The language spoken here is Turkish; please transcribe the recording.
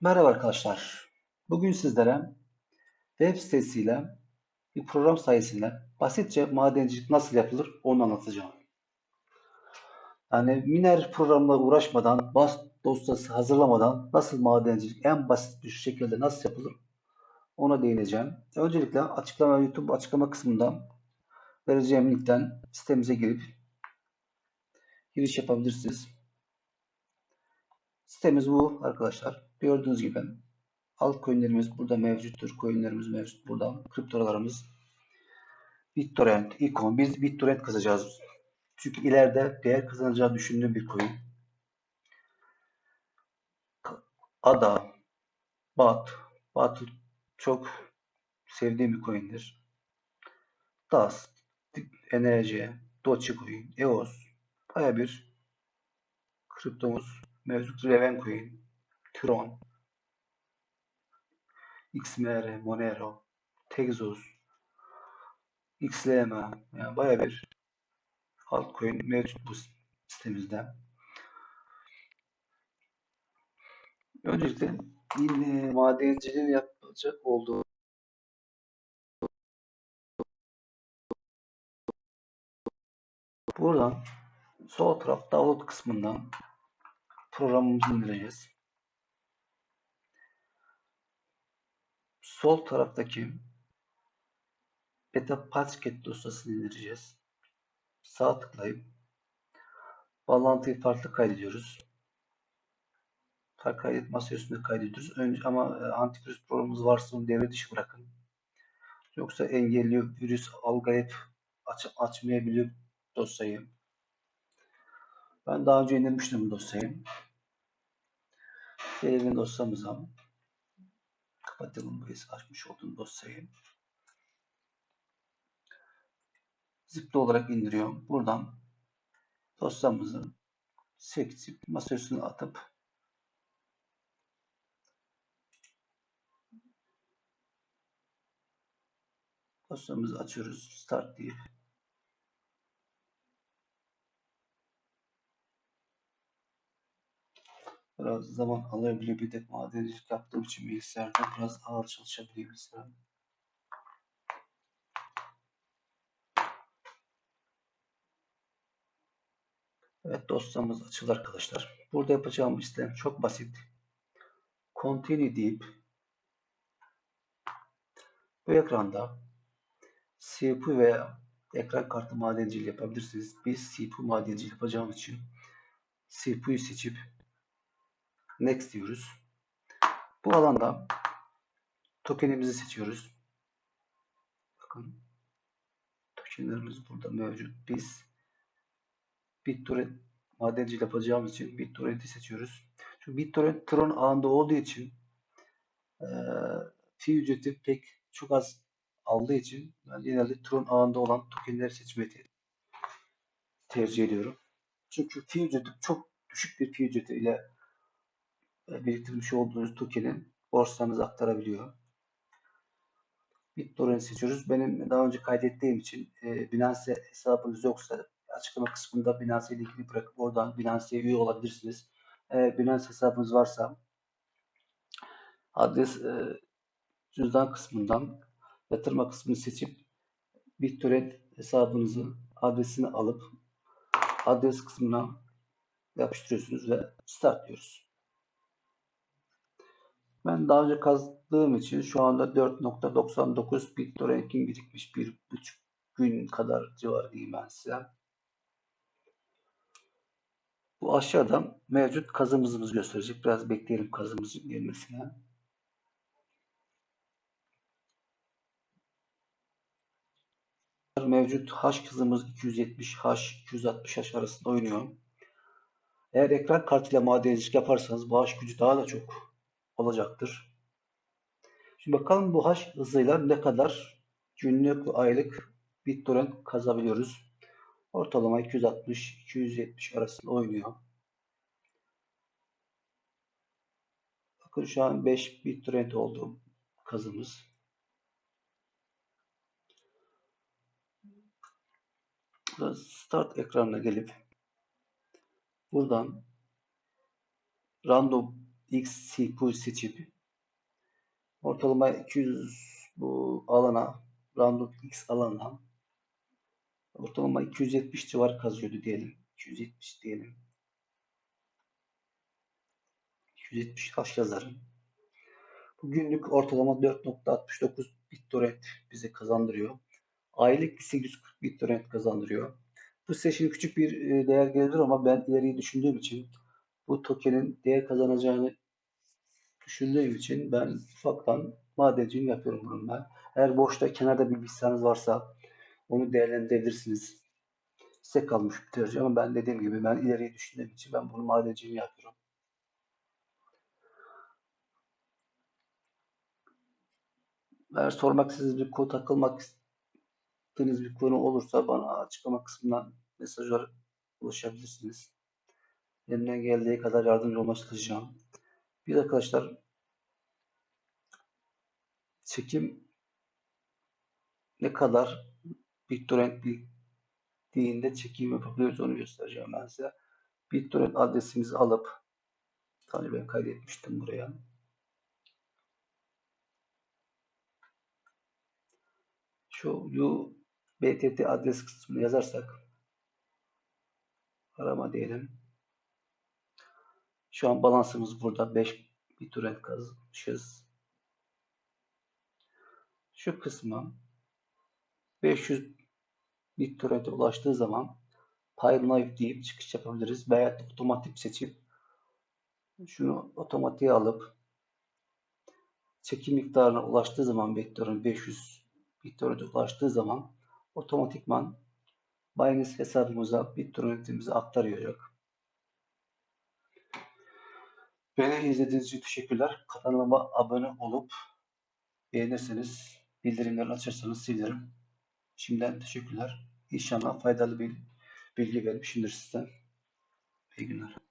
Merhaba arkadaşlar. Bugün sizlere web sitesiyle bir program sayesinde basitçe madencilik nasıl yapılır onu anlatacağım. Yani Miner programla uğraşmadan, bas dosyası hazırlamadan nasıl madencilik en basit bir şekilde nasıl yapılır ona değineceğim. Öncelikle açıklama YouTube açıklama kısmında vereceğim linkten sitemize girip giriş yapabilirsiniz. Sitemiz bu arkadaşlar. Gördüğünüz gibi altcoin'lerimiz burada mevcuttur. Coin'lerimiz mevcut burada. Kriptolarımız BitTorrent, Icon. Biz BitTorrent kazacağız. Çünkü ileride değer kazanacağı düşündüğüm bir coin. ADA, BAT, BAT çok sevdiğim bir coin'dir. DAS, Enerji, Dogecoin, EOS baya bir kriptomuz mevcut. Ravencoin, Tron, XMR, Monero, Texos, XLM yani baya bir altcoin mevcut bu sitemizde. Öncelikle yine madenciliğin yapacak olduğu buradan sol taraf download kısmından programımızı indireceğiz. Sol taraftaki beta packet dosyasını indireceğiz. Sağ tıklayıp bağlantıyı farklı kaydediyoruz. Kaydet masaüstünde kaydediyoruz. Önce ama e, antivirüs programımız varsa onu devre dışı bırakın. Yoksa engelliyor, virüs algılayıp aç, açmayabiliyor dosyayı. Ben daha önce indirmiştim bu dosyayı. Gelelim dosyamıza. Kapatalım bu açmış olduğum dosyayı. Zipli olarak indiriyorum. Buradan dosyamızı seçip masaüstüne atıp dosyamızı açıyoruz. Start deyip biraz zaman alabiliyor. Bir de madencilik yaptığım için bilgisayarda biraz ağır çalışabiliyor bilgisayarım. Evet dosyamız açıldı arkadaşlar. Burada yapacağım işlem çok basit. Continue deyip bu ekranda CPU veya ekran kartı madenciliği yapabilirsiniz. Biz CPU madenciliği yapacağımız için CPU'yu seçip Next diyoruz. Bu alanda tokenimizi seçiyoruz. Bakın tokenlerimiz burada mevcut. Biz BitTorrent madencilik yapacağımız için BitTorrent'i seçiyoruz. Çünkü BitTorrent Tron ağında olduğu için e, fee ücreti pek çok az aldığı için ben genelde Tron ağında olan tokenleri seçmeyi tercih ediyorum. Çünkü fee ücreti çok düşük bir fee ücreti ile biriktirmiş olduğunuz token'i borsanıza aktarabiliyor. BitTorrent seçiyoruz. Benim daha önce kaydettiğim için e, Binance hesabınız yoksa açıklama kısmında Binance ilgili bırakıp oradan Binance'ye üye olabilirsiniz. E, Binance hesabınız varsa adres e, cüzdan kısmından yatırma kısmını seçip BitTorrent hesabınızı adresini alıp adres kısmına yapıştırıyorsunuz ve start diyoruz. Ben daha önce kazdığım için şu anda 4.99 BitTorrent'in birikmiş bir buçuk gün kadar civarı diyeyim ben size. Bu aşağıda mevcut kazımızı gösterecek. Biraz bekleyelim kazımızın gelmesine. Mevcut hash hızımız 270 hash 260 hash arasında oynuyor. Eğer ekran kartıyla madencilik yaparsanız hash gücü daha da çok olacaktır. Şimdi bakalım bu hash hızıyla ne kadar günlük ve aylık BitTorrent kazabiliyoruz. Ortalama 260-270 arasında oynuyor. Bakın şu an 5 BitTorrent oldu kazımız. Start ekranına gelip buradan random X seçip ortalama 200 bu alana random X alana ortalama 270 civarı kazıyordu diyelim. 270 diyelim. 270 haş yazarım. Bu günlük ortalama 4.69 BitTorrent bize kazandırıyor. Aylık 840 BitTorrent kazandırıyor. Bu size şimdi küçük bir e, değer gelebilir ama ben ileriyi düşündüğüm için bu tokenin değer kazanacağını düşündüğüm için ben ufaktan madenciliğini yapıyorum bununla. Eğer boşta kenarda bir bilgisayarınız varsa onu değerlendirebilirsiniz. Size kalmış bir tercih ama ben dediğim gibi ben ileriyi düşündüğüm için ben bunu madenciliğini yapıyorum. Eğer sormak istediğiniz bir konu takılmak istediğiniz bir konu olursa bana açıklama kısmından mesajlar ulaşabilirsiniz. Elimden geldiği kadar yardımcı olmaya çalışacağım. Bir arkadaşlar çekim ne kadar BitTorrent bildiğinde çekim yapabiliyoruz onu göstereceğim ben size. BitTorrent adresimizi alıp hani ben kaydetmiştim buraya. Şu UBTT adres kısmını yazarsak arama diyelim. Şu an balansımız burada. 5 BitTorrent kazmışız. Şu kısmı 500 BitTorrent'e ulaştığı zaman Pile Knife deyip çıkış yapabiliriz. Veya otomatik seçip şunu otomatiğe alıp çekim miktarına ulaştığı zaman BitTorrent 500 BitTorrent'e ulaştığı zaman otomatikman Binance hesabımıza BitTorrent'imizi aktaracak. Beni izlediğiniz için teşekkürler. Kanalıma abone olup beğenirseniz, bildirimleri açarsanız sevinirim. Şimdiden teşekkürler. İnşallah faydalı bir bilgi vermişimdir size. İyi günler.